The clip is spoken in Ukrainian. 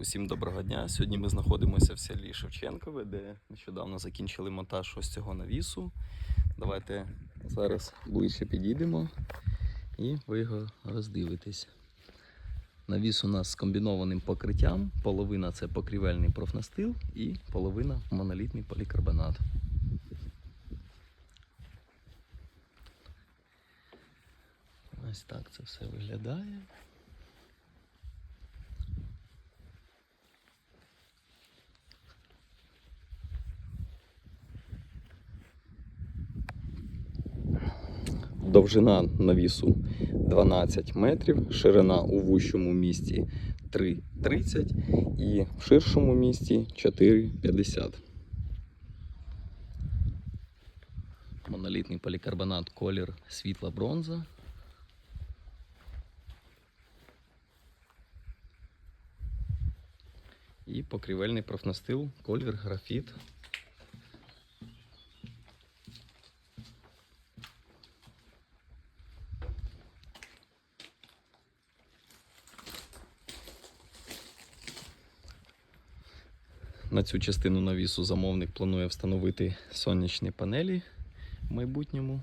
Усім доброго дня. Сьогодні ми знаходимося в селі Шевченкове, де нещодавно закінчили монтаж ось цього навісу. Давайте зараз ближче підійдемо і ви його роздивитесь. Навіс у нас з комбінованим покриттям. Половина це покрівельний профнастил і половина монолітний полікарбонат. Ось так це все виглядає. Довжина навісу 12 метрів, ширина у вущому місті 3,30 і в ширшому місті 4,50. Монолітний полікарбонат колір світла бронза. І покрівельний профнастил колір графіт. На цю частину навісу замовник планує встановити сонячні панелі в майбутньому.